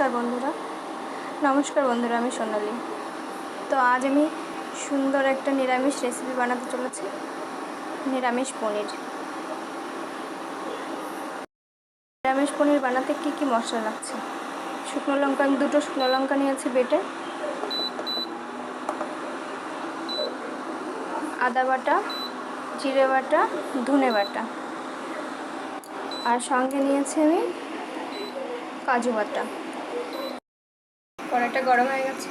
নমস্কার বন্ধুরা। নমস্কার বন্ধুরা, আমি সোনালি। তো আজ আমি সুন্দর একটা নিরামিষ রেসিপি বানাতে চলেছি। নিরামিষ পনির। নিরামিষ পনির বানাতে কি কি মশলা লাগছে? শুকনো লঙ্কা, আমি দুটো শুকনো লঙ্কা নিয়েছি বেটে। আদা বাটা, জিরে বাটা, ধনে বাটা। আর সঙ্গে নিয়েছি আমি কাজু বাটা। কড়াইটা গরম হয়ে গেছে।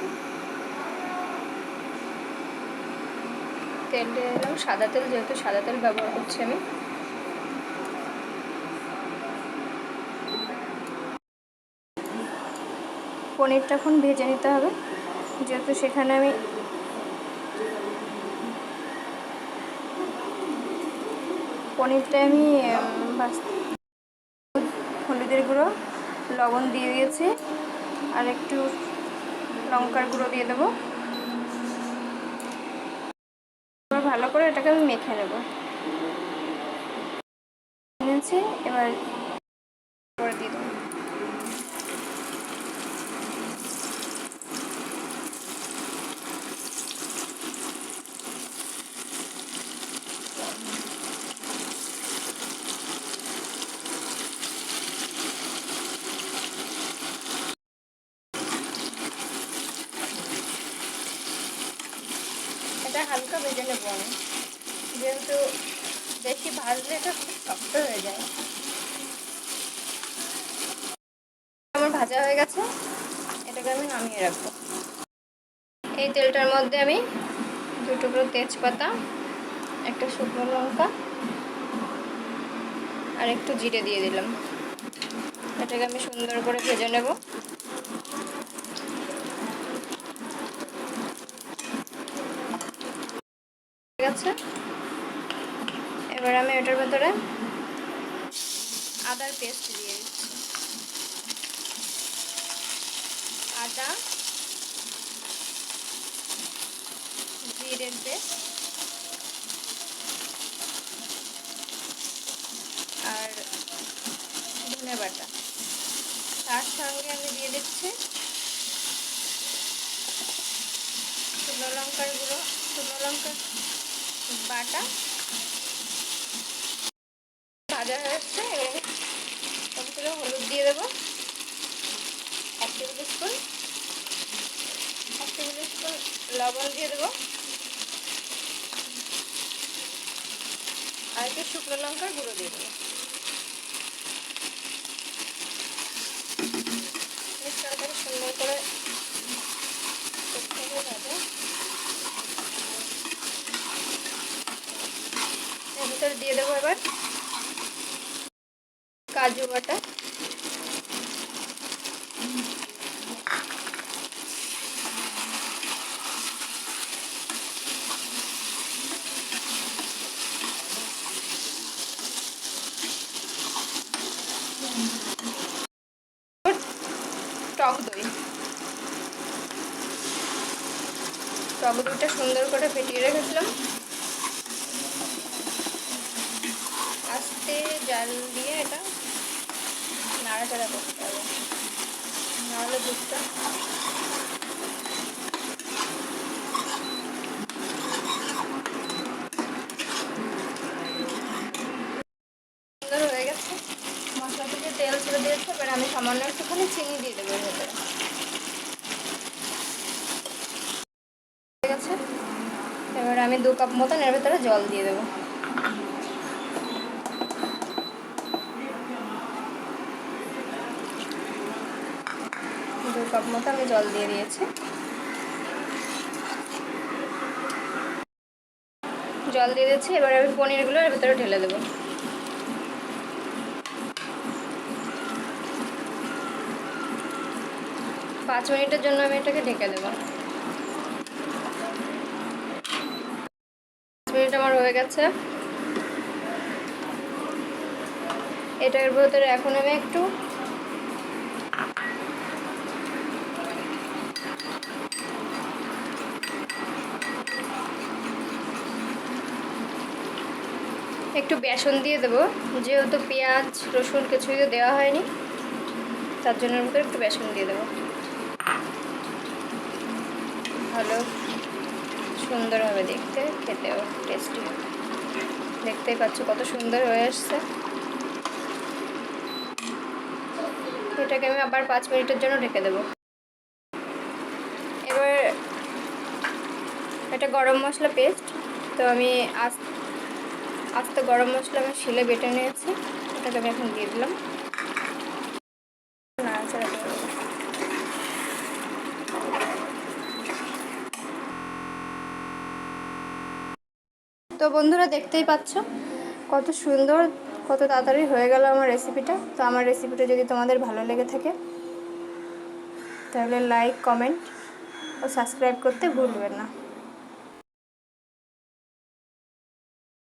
তেল দিলাম। সাদা তেল যেহেতু সাদা তেল ব্যবহার করছি আমি। পনিরটা এখন ভেজে নিতে হবে। যেহেতু সেখানে আমি পনিরটা আমি হলুদের গুঁড়ো, লবণ দিয়ে দিয়েছি। আর একটু লঙ্কার গুঁড়ো দিয়ে দেবো। ভালো করে এটাকে আমি মেখে নেব। এবার করে দিয়ে দেবো এটা হালকা ভেজে নেব আমি। যেহেতু বেশি ভাজলে এটা খুব শক্ত হয়ে যায়। আমার ভাজা হয়ে গেছে, এটাকে আমি নামিয়ে রাখব। এই তেলটার মধ্যে আমি দু টুকরো তেজপাতা, একটা শুকনো লঙ্কা, আর একটু জিরে দিয়ে দিলাম। এটাকে আমি সুন্দর করে ভেজে নেব। ঠিক এবার আমি এটার ভেতরে আদার পেস্ট দিয়ে দিচ্ছি। আদা, জিরের পেস্ট, আর ধনে বাটা। তার সঙ্গে আমি দিয়ে দিচ্ছি শুকনো লঙ্কার গুঁড়ো। শুকনো লঙ্কার বাটা। ভাজা হয়ে যাচ্ছে ভিতরে হলুদ দিয়ে দেবো। এক টেবিল স্পুন এক টেবিল স্পুন লবণ দিয়ে দেবো। আর একটু শুকনো লঙ্কার গুঁড়ো দিয়ে দেবো মিশ্রণটাকে সুন্দর করে করতে হবে ভাজা ভিতরে দিয়ে দেবো এবার। কাজু বাটা। টক দই। টক দইটা সুন্দর করে ফেটিয়ে রেখেছিলাম। জাল দিয়ে এটা নাড়াচাড়া করতে হবে। নাহলে দুধটা সুন্দর হয়ে গেছে। মশলা থেকে তেল ছেড়ে দিয়েছে, এবার আমি সামান্য একটুখানি চিনি দিয়ে দেবো এর ভেতরে। এবার আমি দু কাপ মতন এর ভেতরে জল দিয়ে দেবো। কাপ মতো আমি জল দিয়ে দিয়েছি। জল দিয়ে দিচ্ছি, এবার আমি পনিরগুলো এর ভিতরে ঢেলে দেবো। পাঁচ মিনিটের জন্য আমি এটাকে ঢেকে দেবো। পাঁচ মিনিট আমার হয়ে গেছে। এটার ভেতরে এখন আমি একটু একটু বেসন দিয়ে দেবো। যেহেতু পেঁয়াজ, রসুন কিছুই তো দেওয়া হয়নি, তার জন্য ভিতরে একটু বেসন দিয়ে দেবো। ভালো সুন্দর হবে দেখতে, খেতেও টেস্টি হবে। দেখতেই পাচ্ছ কত সুন্দর হয়ে আসছে। এটাকে আমি আবার পাঁচ মিনিটের জন্য ঢেকে দেবো। এবার এটা গরম মশলা পেস্ট তো আমি আস আস্ত গরম মশলা আমি শিলে বেটে নিয়েছি এটাকে আমি এখন দিয়ে দিলাম। তো বন্ধুরা দেখতেই পাচ্ছ, কত সুন্দর, কত তাড়াতাড়ি হয়ে গেল আমার রেসিপিটা তো আমার রেসিপিটা যদি তোমাদের ভালো লেগে থাকে, তাহলে লাইক কমেন্ট ও সাবস্ক্রাইব করতে ভুলবেন না।